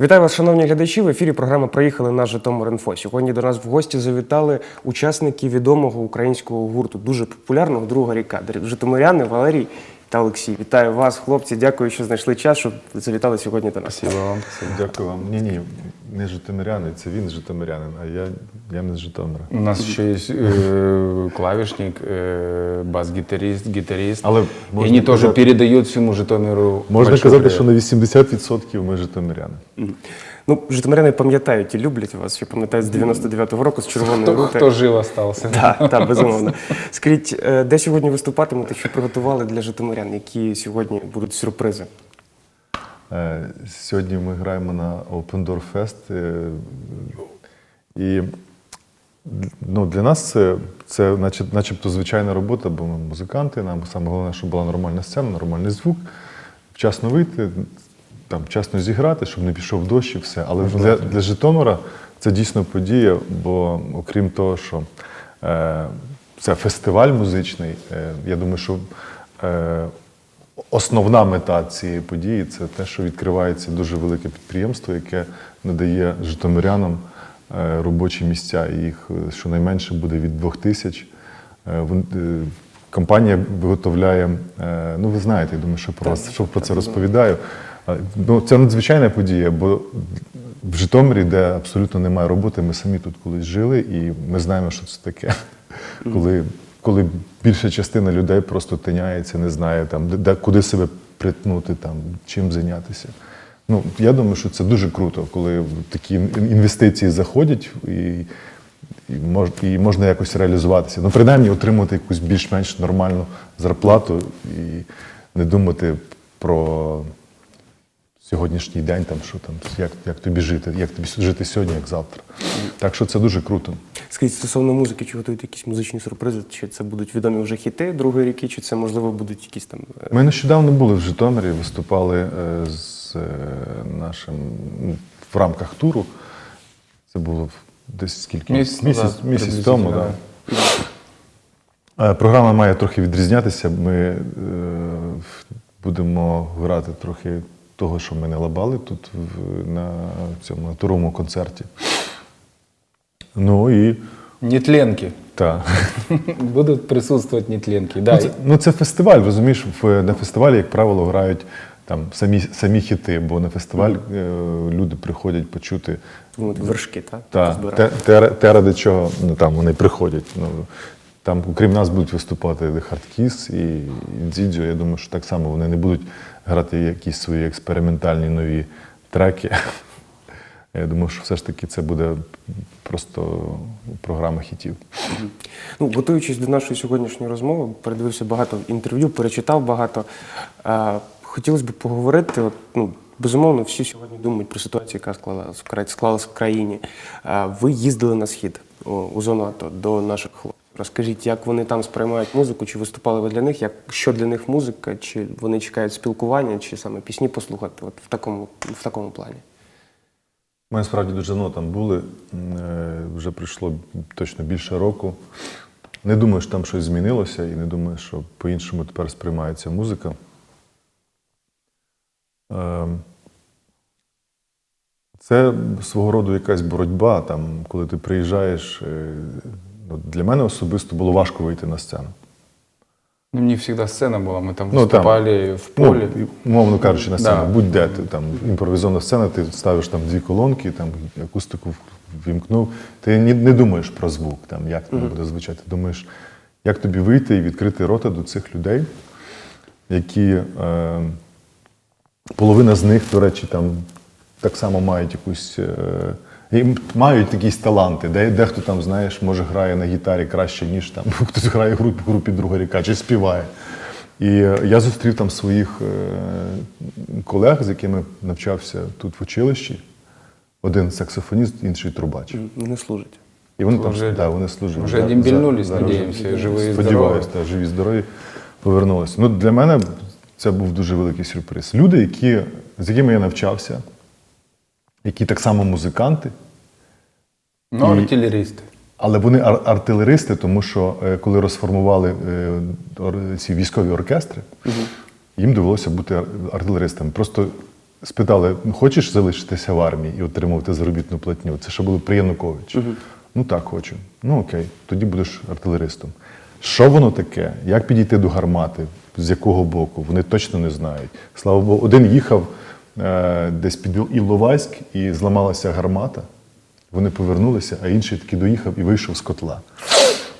Вітаю вас, шановні глядачі. В ефірі програма Проїхали на Житомир.Інфо. Сьогодні до нас в гості завітали учасники відомого українського гурту, дуже популярного друга ріка. Житомиряни Валерій та Олексій. Вітаю вас, хлопці. Дякую, що знайшли час, щоб завітали сьогодні до нас. Спасибо вам. Дякую вам. Ні, ні, не житомиряни, це він житомирянин, а я, я не з Житомира. У нас еще есть э, клавишник, э, бас-гитарист, гитарист. Але и можна они тоже казати- передают всему Житомиру. Можна большой казати, привет. що на 80% ми житомиряни. Ну, житомиряни пам'ятають і люблять вас, що пам'ятають з 99-го року з червоної кто, рути. кто жив остался. Так, так, безумовно. Скажіть, е, де сьогодні виступатимете, що приготували для житомирян, які сьогодні будуть сюрпризи? Е, Сьогодні ми граємо на Open Door Fest. е, І ну, для нас це, це наче- начебто звичайна робота, бо ми музиканти. Нам саме головне, щоб була нормальна сцена, нормальний звук, вчасно вийти, там, вчасно зіграти, щоб не пішов дощ і все. Але для, для Житомира це дійсно подія, бо окрім того, що е, це фестиваль музичний, е, я думаю, що е, Основна мета цієї події це те, що відкривається дуже велике підприємство, яке надає житомирянам е, робочі місця. І Їх е, щонайменше буде від двох тисяч. Е, Компанія виготовляє, ну ви знаєте, я думаю, що про, що про це розповідаю. Ну, це надзвичайна подія, бо в Житомирі, де абсолютно немає роботи, ми самі тут колись жили, і ми знаємо, що це таке. Коли, коли більша частина людей просто тиняється, не знає, там, де, куди себе притнути, там, чим зайнятися. Ну, я думаю, що це дуже круто, коли такі інвестиції заходять і, і, мож, і можна якось реалізуватися. Ну, принаймні, отримати якусь більш-менш нормальну зарплату і не думати про сьогоднішній день, там, що там, як, як тобі жити, як тобі жити сьогодні, як завтра. Так що це дуже круто. Скажіть, стосовно музики, чи готують якісь музичні сюрпризи? Чи це будуть відомі вже хіти другої ріки, чи це можливо будуть якісь там е, Ми нещодавно були в Житомирі, виступали е, з е, нашим ну, в рамках туру. Це було десь скільки? Місяць місяць, назад, місяць тому. Да. Програма має трохи відрізнятися. Ми е, будемо грати трохи того, що ми не лабали тут в, на цьому на концерті. Ну і Нетленки. так. Будут присутствовать нетленки. Да, Ну це, ну, це фестиваль, розумієш, на фестивалі, як правило, грають там самі, самі хіти, бо на фестиваль е, люди приходять почути ну, вершки, так? та, те, те, те, ради чого ну, там вони приходять. Ну, там, окрім нас, будуть виступати The Hard Kiss і Дзідзьо. Я думаю, що так само вони не будуть грати якісь свої експериментальні нові треки. Я думаю, що все ж таки це буде просто програма хітів. Ну, готуючись до нашої сьогоднішньої розмови, передивився багато інтерв'ю, перечитав багато. Хотілося б поговорити. От, ну, безумовно, всі сьогодні думають про ситуацію, яка склалась в, склалась в країні. Ви їздили на схід у зону АТО до наших хлопців. Розкажіть, як вони там сприймають музику, чи виступали ви для них, як, що для них музика, чи вони чекають спілкування, чи саме пісні послухати от в, такому, в такому плані? Ми справді дуже давно там були. Е, Вже пройшло точно більше року. Не думаю, що там щось змінилося, і не думаю, що по-іншому тепер сприймається музика. Ем, Це свого роду якась боротьба. Там, коли ти приїжджаєш, е, для мене особисто було важко вийти на сцену. Ну, не всегда сцена была, мы там Ну, там, выступали в поле. Ну, і, умовно кажучи, на сцені, Да. будь-де ти там імпровізована сцена, ти ставиш там дві колонки, там акустику вімкнув. Ти не, не думаєш про звук, там, як там буде звучати. Ти думаєш, як тобі вийти і відкрити рота до цих людей, які е, половина з них, до речі, там так само мають якусь. Е, і мають якісь таланти, де дехто там, знаєш, може грає на гітарі краще, ніж там хтось грає в групі, в групі друга ріка, чи співає. І е, я зустрів там своїх е, колег, з якими навчався тут в училищі. Один саксофоніст, інший трубач. Вони служать. І вони там да, вони служили. За- зараз надеемся, живые Сподіваюсь, здоровые. так, живі, здорові повернулися. Ну, для мене це був дуже великий сюрприз. Люди, які, з якими я навчався, які так само музиканти, Но И- артиллеристы. але вони ар- артилеристи, тому що е, коли розформували е, ор- ці військові оркестри, їм довелося бути ар- артилеристами. Просто спитали: ну, хочеш залишитися в армії і отримувати заробітну платню? Це ще було при Януковичі. Ну так, хочу. Ну окей, тоді будеш артилеристом. Що воно таке? Як підійти до гармати? З якого боку? Вони точно не знають. Слава Богу, один їхав десь під Іловайськ і зламалася гармата. Вони повернулися, а інший таки доїхав і вийшов з котла.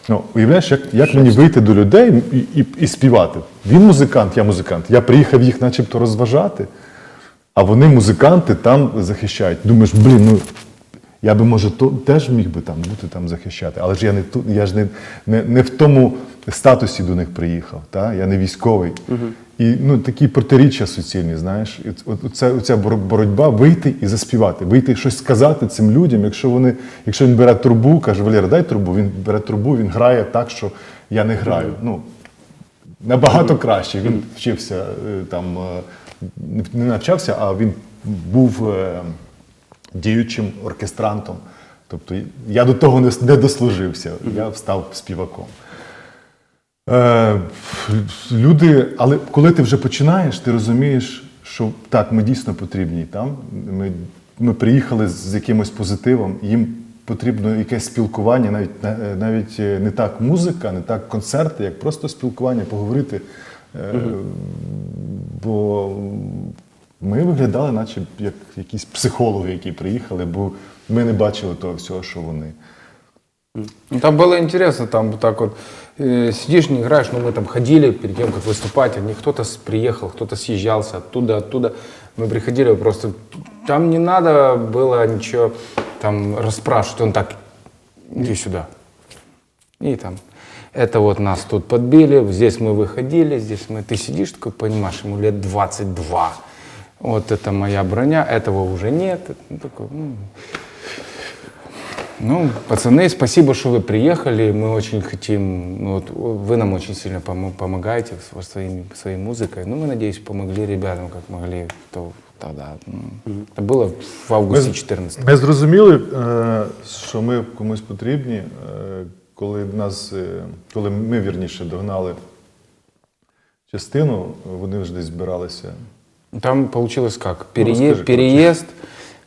Ну, уявляєш, як, як мені вийти до людей і, і, і співати? Він музикант, я музикант. Я приїхав їх начебто розважати, а вони музиканти там захищають. Думаєш, блін, ну я би, може, то, теж міг би там бути там захищати, але ж я не тут, я ж не, не, не в тому статусі до них приїхав. Та? Я не військовий. І ну, такі протиріччя суцільні, знаєш, І оце, оця боротьба вийти і заспівати, вийти щось сказати цим людям, якщо вони, якщо він бере трубу, каже, Валера, дай трубу, він бере трубу, він грає так, що я не граю. Ну, набагато краще. Він вчився е, там, е, не- не навчався, а він був е, діючим оркестрантом. Тобто я до того не, дослужився, я став співаком. Е, люди, але коли ти вже починаєш, ти розумієш, що так, ми дійсно потрібні там. Ми, ми приїхали з якимось позитивом, їм потрібно якесь спілкування, навіть, навіть е, не так музика, не так концерти, як просто спілкування, поговорити. Е, Бо ми виглядали, наче як якісь психологи, які приїхали, бо ми не бачили того всього, що вони. Ну, Там было интересно, там вот так вот э, сидишь, не играешь, но мы там ходили перед тем, как выступать, они кто-то с- приехал, кто-то съезжался оттуда, оттуда. Мы приходили просто, там не надо было ничего там расспрашивать, он так, иди сюда. И там, это вот нас тут подбили, здесь мы выходили, здесь мы, ты сидишь такой, понимаешь, ему лет 22. Вот это моя броня, этого уже нет. Ну, такой, ну, ну, пацаны, спасибо, что вы приехали. Мы очень хотим, ну, вот, вы нам очень сильно помо- помогаете с- своими, своей музыкой. Ну, мы, надеюсь, помогли ребятам, как могли то, тогда. Ну, Это было в августе 14 Ми зрозуміли, е, що ми комусь потрібні, е, коли нас, е, коли ми вірніше догнали частину, вони вже десь збиралися. Там получилось как? Перее- расскажи, короче. переезд,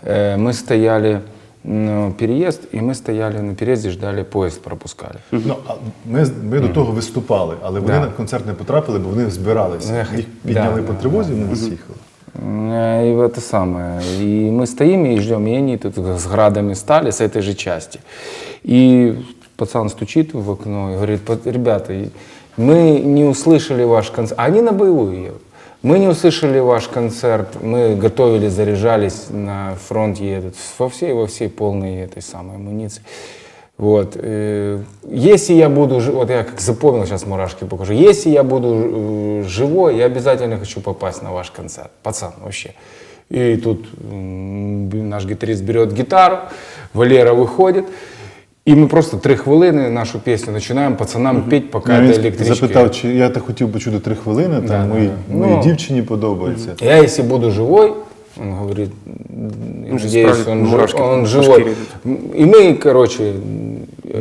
э, мы стояли, ну, переезд, и мы стояли на переезде, ждали, поезд пропускали. Ну, а ми, ми до того виступали, але вони Да. на концерт не потрапили, бо вони збиралися. Ех, Їх підняли да, по да, тривозі, вони нас їхали. Э, И это самое. И мы стоим и ждем, и они тут с градами стали с этой же части. И пацан стучит в окно и говорит, «Пат- ребята, и- мы не услышали ваш концерт. А Они на боевую едут. Мы не услышали ваш концерт, мы готовились, заряжались, на фронт едут. Во всей, во всей полной этой самой амуниции. Вот. э, Если я буду, вот я как запомнил, сейчас мурашки покажу. Если я буду э, живой, я обязательно хочу попасть на ваш концерт. Пацан, вообще. И тут наш гитарист берет гитару, Валера выходит, и мы просто три хвилини нашу пісню починаємо пацанам петь, поки Ну, до він електрички. запитав, чи я так хотів почути три хвилини, там Да, моїй, да. моїй Ну, дівчині подобається. Я, если буду живой, он говорит, Ну, же надеюсь, справді он, жи- мурашки он по живой. шкірі И мы, короче,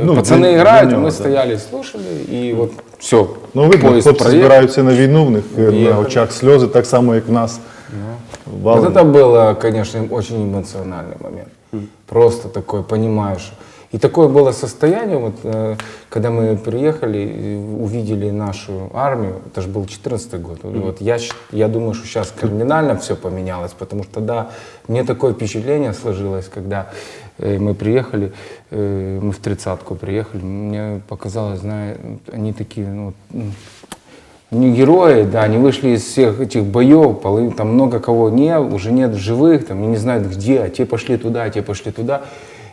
Ну, пацаны для- играют, для а него, мы да. стояли, слушали, и вот все. Ну, видно, хлопці збираються на війну, в них е, на Їхали. очах сльози, так само, як в нас. Валом. Вот это было, конечно, очень эмоциональный момент. Просто такой, понимаешь. И такое было состояние, вот, э, когда мы приехали, увидели нашу армию, это же был 14 год. Вот я, я думаю, что сейчас кардинально все поменялось, потому что тогда мне такое впечатление сложилось, когда э, мы приехали, э, мы в тридцатку приехали, мне показалось, знаешь, они такие, ну, не герои, да, они вышли из всех этих боев, там много кого не, уже нет живых, там, не знают где, а те пошли туда, а те пошли туда.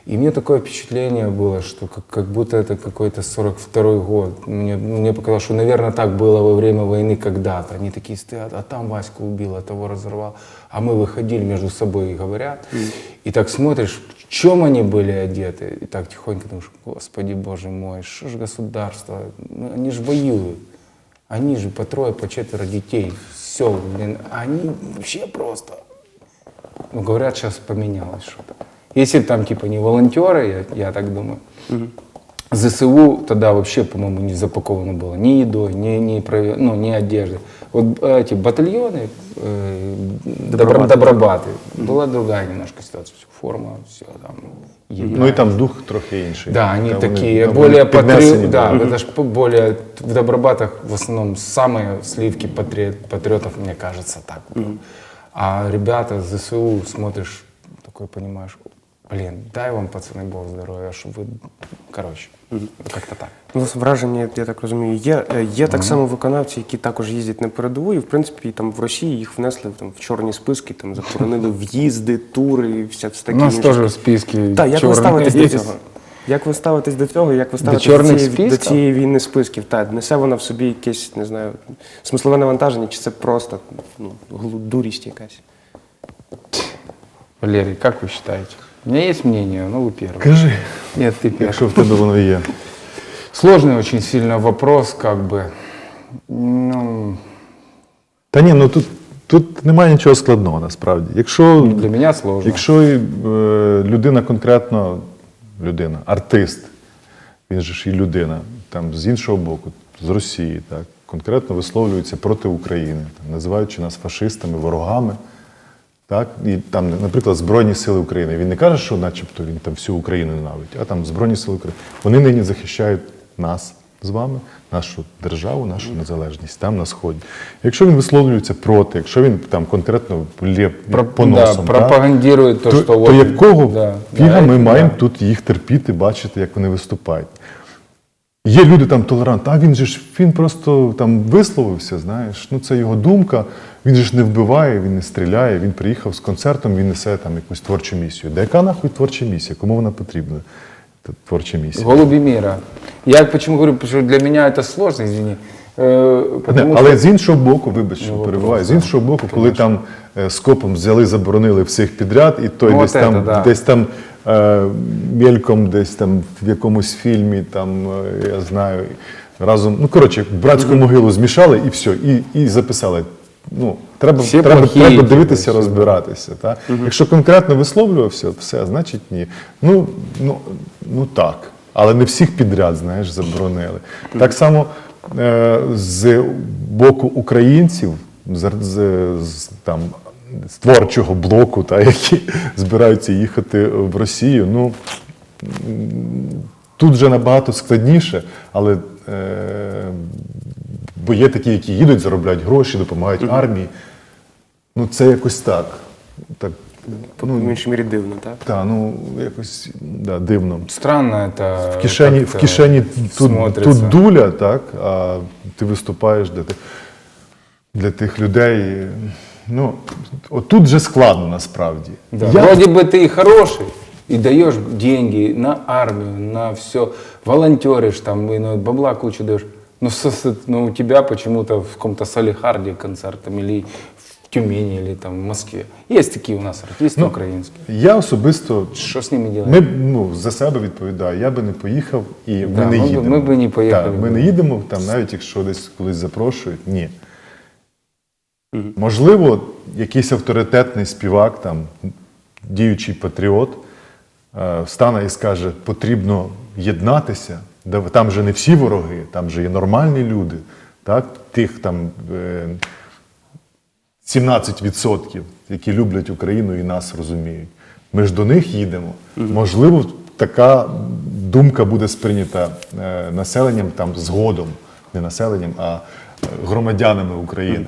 И мне такое впечатление было, что как, как будто это какой-то 42-й год. Мне, мне показалось, что, наверное, так было во время войны когда-то. Они такие стоят, а там Ваську убил, а того разорвал. А мы выходили между собой и говорят. И так смотришь, в чем они были одеты. И так тихонько думаешь, господи, боже мой, что же государство, ну, они же воюют. Они же по трое, по четверо детей. Все, блин, они вообще просто. Ну, говорят, сейчас поменялось что-то. Если б там типа не волонтеры, я, я так думаю, ЗСУ тогда вообще, по-моему, не запаковано было ни едой, ни, ни, прове- ну, ни одеждой. Вот эти батальоны, э, добро- добробаты, была другая немножко ситуация. Форма, все там, еда. Ну і там дух трохи інший. Да, они Та такие ну, более піднесені патриоты. Да, були. это ж по- более в Добробатах в основном самые сливки патри- патриотов, мне кажется, так. было. А ребята с ЗСУ смотришь, такой понимаешь, блин, дай вам, пацаны, Бог здоровья, чтобы вы, короче, как-то так. Ну, власне, враження, я так розумію, є. Е, Є так само виконавці, які також їздять на передову, і в принципі там в Росії їх внесли там в чорні списки, там заборонили в'їзди, тури і вся У такі. нас інші тоже в штуки. списке Так, як ви чёрные ставитесь до есть. цього? Як ви ставитесь до цього? Як ви ставитесь чорних до, цієї, до списків? цієї війни списків? Так, несе вона в собі якесь, не знаю, смислове навантаження, чи це просто ну, глу- дурість якась? Валерий, как вы считаете? У меня есть мнение, ну вы первый. Кажи, Нет, ты первый. якщо в тебе воно є. Сложный очень сильно вопрос, как бы. Ну, Та ні, ну тут, тут немає нічого складного насправді. Якщо, для меня сложно. якщо е, людина конкретно, людина, артист, він же ж і людина, там з іншого боку, з Росії, так, конкретно висловлюється проти України, там, називаючи нас фашистами, ворогами. Так? І там, наприклад, Збройні Сили України. Він не каже, що начебто він там всю Україну ненавидить, а там Збройні Сили України. Вони нині захищають нас з вами, нашу державу, нашу незалежність там на сході. Якщо він висловлюється проти, якщо він там конкретно лє Про- по да, носам, так, пропагандирует то, то, что то вот... якого Да, фіга да, ми это маємо тут їх терпіти, бачити, як вони виступають. Є люди там толерантні, а він же ж він просто там висловився, знаєш. Ну це його думка. Він же ж не вбиває, він не стріляє. Він приїхав з концертом, він несе там якусь творчу місію. Да яка нахуй творча місія? Кому вона потрібна? Та Творча місія. Голуби мира. Я почему говорю, потому что для меня это сложно, извини. Э, Не, Потому але что... з іншого боку, вибач, що Ну, перебуваю, з вопрос, іншого боку, коли там е, скопом взяли, заборонили всіх підряд, і той Ну, десь от там, это, да. десь там е, мельком, десь там в якомусь фільмі, там е, я знаю, разом, ну коротше, братську могилу змішали і все, і, і записали. Ну, треба, Всі треба, плохі, треба дивитися, всі, розбиратися. Та? Якщо конкретно висловлювався, все, значить ні. Ну, ну, ну так. Але не всіх підряд, знаєш, заборонили. Так само е, з боку українців, з, з, з, там, з творчого блоку, та, які збираються їхати в Росію, ну, Тут вже набагато складніше, але е, бо є такі, які їдуть, заробляють гроші, допомагають армії. Ну, це якось так. так Ну, в іншій мірі дивно, так? та, ну, якось да, дивно. Странно это В кишені, в как-то кишені тут, смотрится. тут дуля, так, а ти виступаєш для тих, для тих людей. Ну, отут вже складно насправді. Да. Я- Вроде бы ты и хороший, и даешь деньги на армию, на все, волонтеришь там, и ну, бабла кучу даешь. Но, со- но у тебя почему-то в каком-то Салихарде концертом или в Тюмени, или там в Москве. Есть такие у нас артисты Ну, украинские. Я особисто Что с ними делать? Ми ну, за себе відповідаю. Я би не поїхав і Да, ми не ми їдемо. ми б не поїхали Так, ми не їдемо там, навіть якщо десь колись запрошують. Ні. Можливо, якийсь авторитетний співак, там, діючий патріот, е, встане і скаже, потрібно єднатися. Там же не всі вороги, там же є нормальні люди. Так? Тих там е, 17%, які люблять Україну і нас розуміють. Ми ж до них їдемо. Можливо, така думка буде сприйнята е, населенням там згодом, не населенням, а е, громадянами України.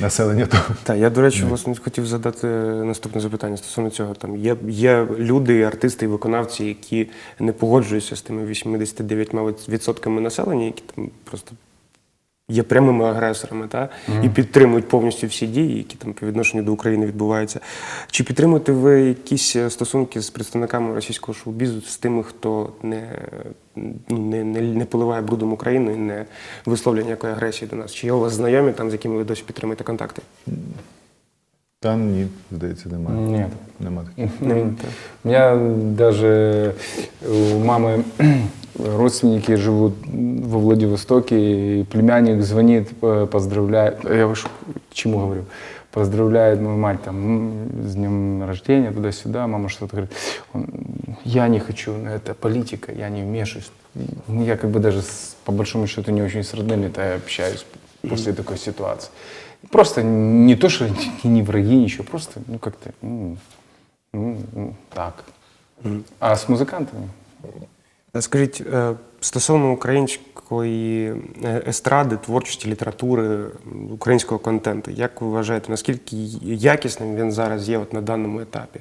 Населення то. Так, я, до речі, власне хотів задати наступне запитання стосовно цього. Там є, є люди, артисти і виконавці, які не погоджуються з тими 89% населення, які там просто є прямими агресорами, та? і підтримують повністю всі дії, які там по відношенню до України відбуваються. Чи підтримуєте ви якісь е, стосунки з представниками російського шоу-бізу, з тими, хто не, ну, не, не, не поливає брудом Україну і не висловлює ніякої агресії до нас? Чи є у вас знайомі там, з якими ви досі підтримуєте контакти? Та ні, здається, немає. Нет. Нема таких. У меня даже у мамы родственники живут во Владивостоке, и племянник звонит, э, поздравляет. Я к чему говорю? Поздравляет мою мать там м, с днем рождения, туда-сюда. Мама что-то говорит. Он, я не хочу, это политика, я не вмешиваюсь. ну, я как бы даже с- по большому счету не очень с родными-то общаюсь после такой ситуации. Просто не то, что не враги, ничего, просто, ну, как-то, ну, ну, ну, так. А с музыкантами? Е, Скажіть, е, стосовно української е, естради, творчості, літератури, українського контенту, як ви вважаєте, наскільки якісним він зараз є от на даному етапі?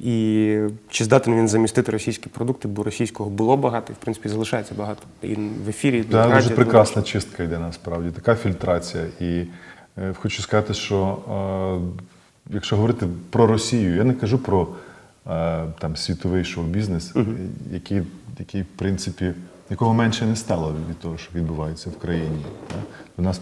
І чи здатен він замістити російські продукти, бо російського було багато, і в принципі залишається багато і в ефірі. і в Та дуже прекрасна чистка йде насправді, така фільтрація. І е, хочу сказати, що е, якщо говорити про Росію, я не кажу про е, там, світовий шоу-бізнес, е, який, який, в принципі, якого менше не стало від того, що відбувається в країні. До нас, в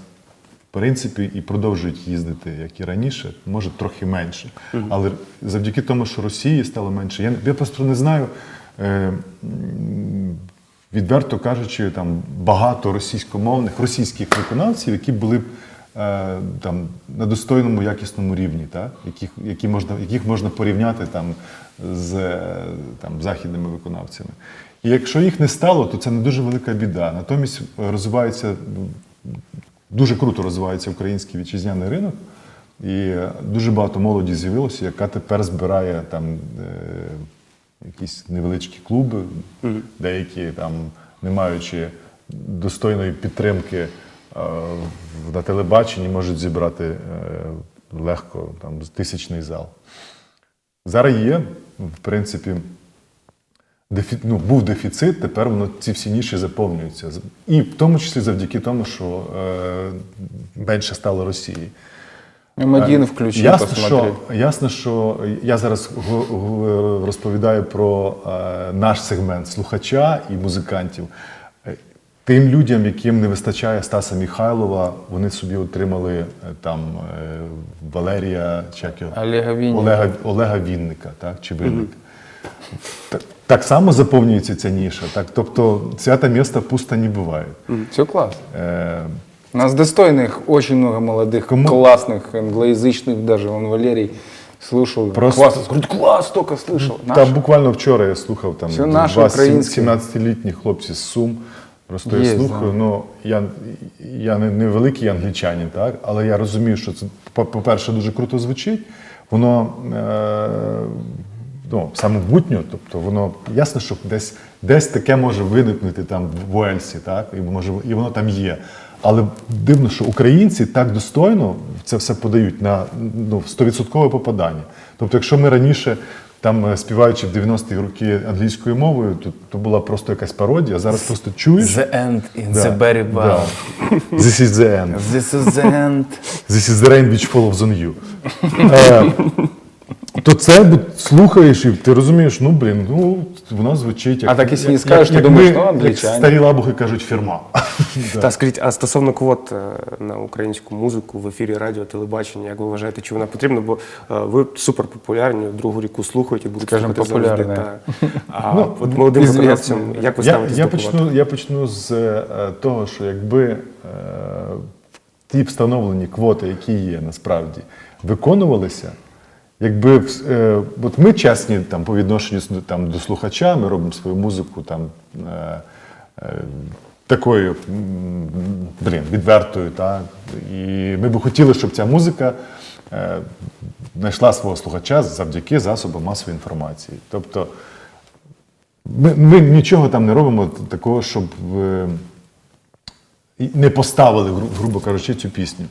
принципі, і продовжують їздити, як і раніше, може трохи менше. Але завдяки тому, що Росії стало менше, я, я просто не знаю. Е, відверто кажучи, там багато російськомовних російських виконавців, які були б е, там на достойному якісному рівні, так? Яких, які можна, яких можна порівняти там з е, там, західними виконавцями. І якщо їх не стало, то це не дуже велика біда. Натомість е, розвивається дуже круто розвивається український вітчизняний ринок. І е, дуже багато молоді з'явилося, яка тепер збирає там е, якісь невеличкі клуби, деякі там, не маючи достойної підтримки е, на телебаченні, можуть зібрати е, легко там, тисячний зал. Зараз є, в принципі, дефі... ну, був дефіцит, тепер воно ці всі ніші заповнюються. І в тому числі завдяки тому, що е, менше стало Росії. М1 включи, Ясно посмотри. що, ясно, що я зараз розповідаю про е, наш сегмент слухача і музикантів. Е, Тим людям, яким не вистачає Стаса Міхайлова, вони собі отримали е, там е, Валерія його? Олега Вінника. Олега, Олега Вінника, так, чи Вінника. Так, так само заповнюється ця ніша. Так? Тобто свята міста пусто не буває. Все классно. Е, У нас достойных очень много молодых, Кому- классных, англоязычных даже. Он Валерий слушал. Просто- Класс. Говорит, класс, только слышал. Наш. Там буквально вчора я слухав там Все наше, два українське. 17-літні хлопці з Сум. Просто я Є, слухаю. да. Ну я, я не, не великий англічанин, так але я розумію, що це по- по-перше дуже круто звучить. Воно е, ну, самобутньо, тобто воно ясно, що десь, десь таке може виникнути там в Уельсі, так і може і воно там є. Але дивно, що українці так достойно це все подають на ну, 100% попадання. Тобто, якщо ми раніше там е, співаючи в 90-ті роки англійською мовою, то, то була просто якась пародія. Зараз просто чуєш. The end in Да, the very well. да. This is the end. This is the end. This is the rain which follows on you. То це слухаєш і ти розумієш, ну блін, ну воно звучить як. А так, якщо не як- скажеш, як то думаєш, ми- ну, як англічані. Старі лабухи кажуть фірма. Та скажіть, а стосовно квот е, на українську музику в ефірі радіо, телебачення, як ви вважаєте, чи вона потрібна? Бо е, ви супер популярні, другу ріку слухають і будуть Скажем, слухати завжди. популярна. Та. А от молодим ізвісна. виконавцям, як ви Я, ставитесь я, до квот? почну, я почну з е, того, що якби е, ті встановлені квоти, які є насправді, виконувалися, якби е, от ми чесні там, по відношенню там, до слухача, ми робимо свою музику там, е, е, такою блін, відвертою. Так? І ми би хотіли, щоб ця музика е, знайшла свого слухача завдяки засобам масової інформації. Тобто ми, ми нічого там не робимо такого, щоб е, не поставили, гру- грубо кажучи, цю пісню.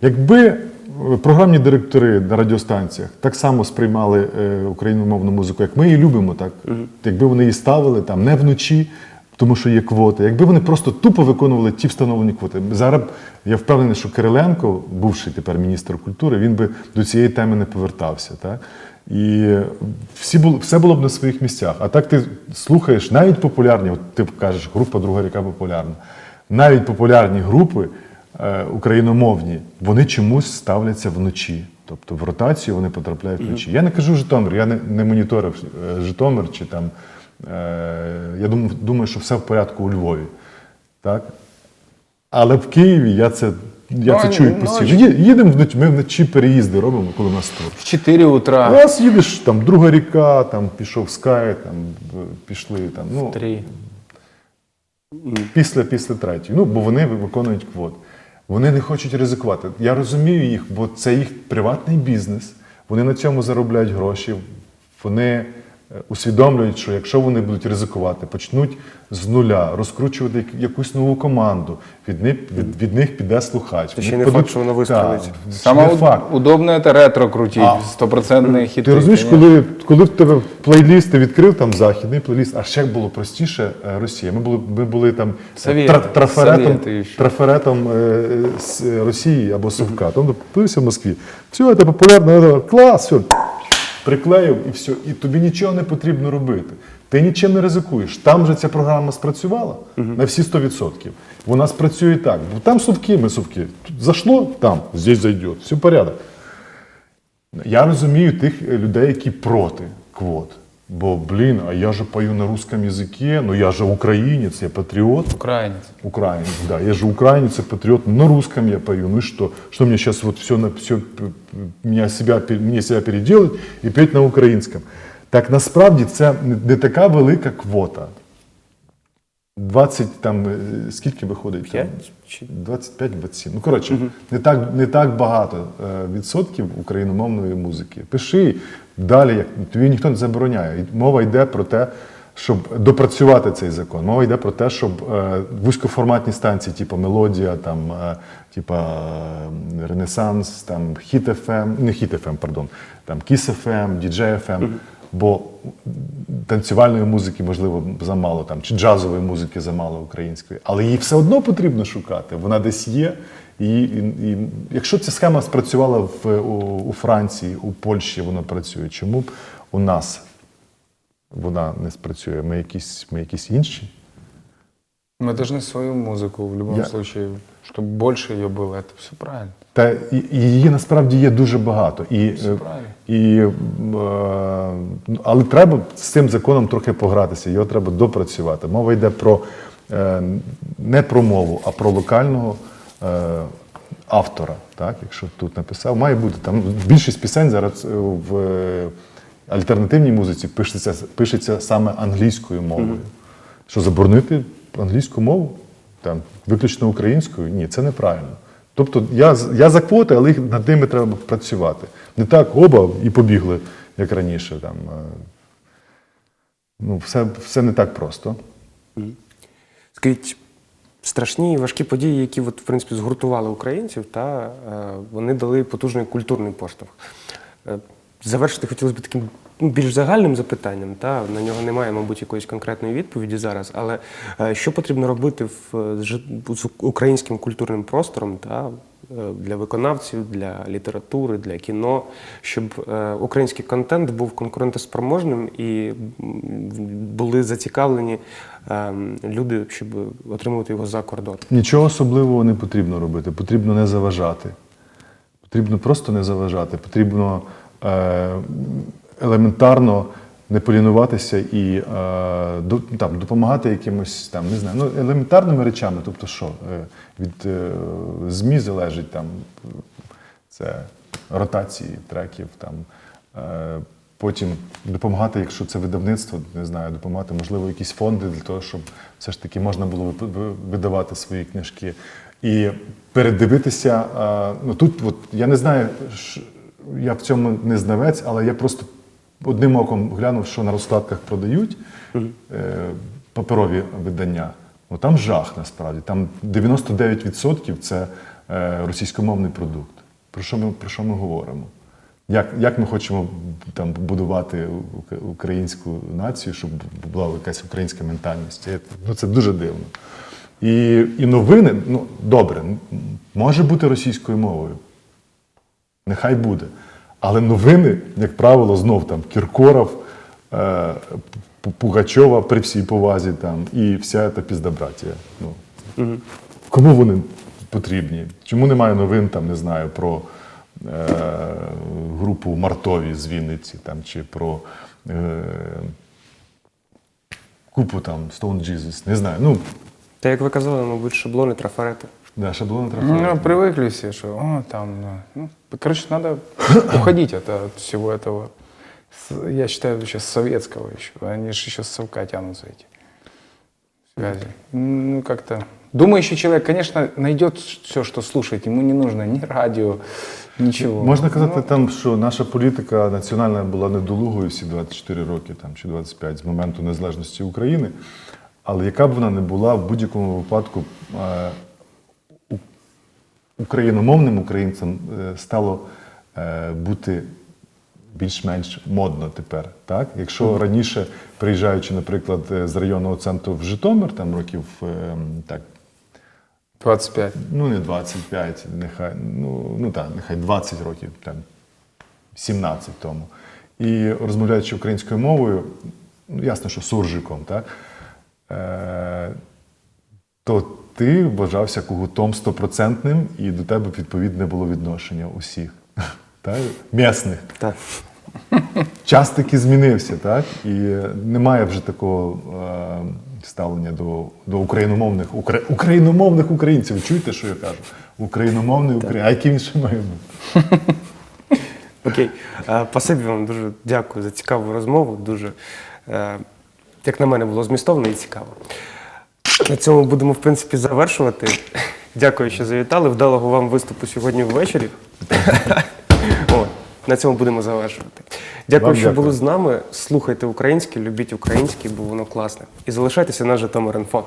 Якби програмні директори на радіостанціях так само сприймали е, україномовну музику, як ми її любимо, так якби вони її ставили там не вночі, тому що є квоти, якби вони просто тупо виконували ті встановлені квоти. Зараз я впевнений, що Кириленко, бувший тепер міністр культури, він би до цієї теми не повертався. Так? І всі було, все було б на своїх місцях. А так ти слухаєш навіть популярні, от ти кажеш, група Друга ріка популярна. Навіть популярні групи україномовні, вони чомусь ставляться вночі. Тобто в ротацію вони потрапляють вночі. Я не кажу Житомир, я не, не моніторив е, Житомир чи там. Е, я думаю, думаю, що все в порядку у Львові. Так? Але в Києві я це, я Ну, це чую ну, постійно. Ї- Їдемо вночі, ми вночі переїзди робимо, коли у нас тур. В 4 утра. Раз їдеш, там друга ріка, там пішов Скай, там е, пішли там. Ну, Три. Після, після третьої. Ну, бо вони виконують квот. Вони не хочуть ризикувати. Я розумію їх, бо це їх приватний бізнес. Вони на цьому заробляють гроші. Вони усвідомлюють, що якщо вони будуть ризикувати, почнуть з нуля розкручувати як- якусь нову команду, від них, від, від них піде слухач. Це ще Вони не факт, падуть- що воно вистрелить. Так, Самое не факт. удобное это ретро крутить, А. стопроцентные хиты. Ти розумієш, конечно. коли, коли в тебе плейліст, ти відкрив там західний плейліст, а ще було простіше е, Росія. Ми були, ми були там е, Совєти, тра- трафаретом, Совєти ще. трафаретом е, з е, Росії або Совка. Тобто подивився в Москві. Все, це популярно, е, клас, все. Приклеїв і все. І тобі нічого не потрібно робити. Ти нічим не ризикуєш. Там же ця програма спрацювала на всі 100%. Вона спрацює так. Бо там совки, ми совки. Тут Зашло, там, здесь зайде. Все порядок. Я розумію тих людей, які проти квот. Бо, блін, а я же пою на русском язике, ну я же українець, я патріот. Украинец. Украинец, да. Я же украинец и патриот. На русском я пою. Ну и что? Что мне сейчас вот все, на, все меня себя, мне себя переделать и петь на українському? Так насправді це не, така велика квота. 20 там, е, скільки виходить? там? 25-27. Ну, коротше, не, так, не так багато е, відсотків україномовної музики. Пиши далі, як тобі ніхто не забороняє. Мова йде про те, щоб допрацювати цей закон. Мова йде про те, щоб е, вузькоформатні станції, типу Мелодія, там, е, типу е, Ренесанс, там Хіт FM, не Хіт FM, пардон, там Kiss FM, DJ FM, бо танцювальної музики, можливо, замало там, чи джазової музики замало української, але її все одно потрібно шукати. Вона десь є. І, і, і якщо ця схема спрацювала в, у, у Франції, у Польщі вона працює, чому б у нас вона не спрацює? Ми якісь, ми якісь інші? Мы должны свою музыку в любом Я- случае, чтобы больше ее было. Это все правильно. Та і, і її насправді є дуже багато. І, Все е, правильно. і, е, ну, але треба з цим законом трохи погратися, його треба допрацювати. Мова йде про е, не про мову, а про локального е, автора. Так? Якщо тут написав, має бути там більшість пісень зараз е, в е, альтернативній музиці пишеться, пишеться саме англійською мовою. Що заборонити англійську мову? Там, виключно українською? Ні, це неправильно. Тобто я, я за квоти, але їх над ними треба працювати. Не так оба і побігли, як раніше. Там, е, ну, все, все не так просто. Скажіть, страшні і важкі події, які от, в принципі, згуртували українців, та е, вони дали потужний культурний поштовх. Е, Завершити хотілося б таким ну, більш загальним запитанням. Та? На нього немає, мабуть, якоїсь конкретної відповіді зараз. Але е, що потрібно робити в, з українським культурним простором та, для виконавців, для літератури, для кіно, щоб е, український контент був конкурентоспроможним і були зацікавлені е, люди, щоб отримувати його за кордон. Нічого особливого не потрібно робити. Потрібно не заважати. Потрібно просто не заважати. Потрібно е, елементарно не полінуватися і е, там, допомагати якимось там, не знаю, ну, елементарними речами. Тобто, що е, від е, ЗМІ залежить там це ротації треків. Там, потім допомагати, якщо це видавництво, не знаю, допомагати, можливо, якісь фонди для того, щоб все ж таки можна було видавати свої книжки. І передивитися. ну тут, от, я не знаю, я в цьому не знавець, але я просто одним оком глянув, що на розкладках продають е, паперові видання. Ну там жах насправді. Там 99% це е, російськомовний продукт. Про що ми, про що ми говоримо? Як, як ми хочемо там будувати українську націю, щоб була якась українська ментальність? Це, ну, це дуже дивно. І, і новини, ну добре, може бути російською мовою. Нехай буде. Але новини, як правило, знов там Кіркоров, е, Пугачова при всій повазі там, і вся ця піздобратія. Ну, Кому вони потрібні? Чому немає новин, там, не знаю, про е, групу Мартові з Вінниці там, чи про е, купу там Stone Jesus, не знаю. Ну, Та як ви казали, мабуть, шаблони, трафарети. да, шаблони Ну, трафарету. привыкли все, что о, там, ну, короче, надо уходить от, от всего этого. Я считаю, сейчас советского еще. Они же еще с совка тянутся эти. связи. Ну, как-то... Думающий человек, конечно, найдет все, что слушать. Ему не нужно ни радио, ничего. Можна казати там, що наша політика національна була недолугою всі 24 роки там, чи 25 з моменту незалежності України. Але яка б вона не була, в будь-якому випадку е, україномовним українцям е, стало е, бути більш-менш модно тепер. Так? Якщо раніше, приїжджаючи, наприклад, е, з районного центру в Житомир, там років так, 25. ну не 25, нехай, ну, ну так, нехай 20 років, там, 17 тому. І розмовляючи українською мовою, ну ясно, що суржиком, так, е, то ти вважався когутом стопроцентним, і до тебе відповідне було відношення усіх. Так? Місних. Так. Час таки змінився, так? І немає вже такого е, ставлення до, до україномовних, укра, україномовних українців. Чуєте, що я кажу? Україномовний українець. А який він ще має бути? Окей. Е, Спасибі вам дуже дякую за цікаву розмову. Дуже, е, як на мене, було змістовно і цікаво. На цьому будемо, в принципі, завершувати. Дякую, що завітали. Вдалого вам виступу сьогодні ввечері. О, на цьому будемо завершувати. Дякую, Вам що дякую. були з нами. Слухайте українське, любіть українське, бо воно класне. І залишайтеся на Житомир.Інфо.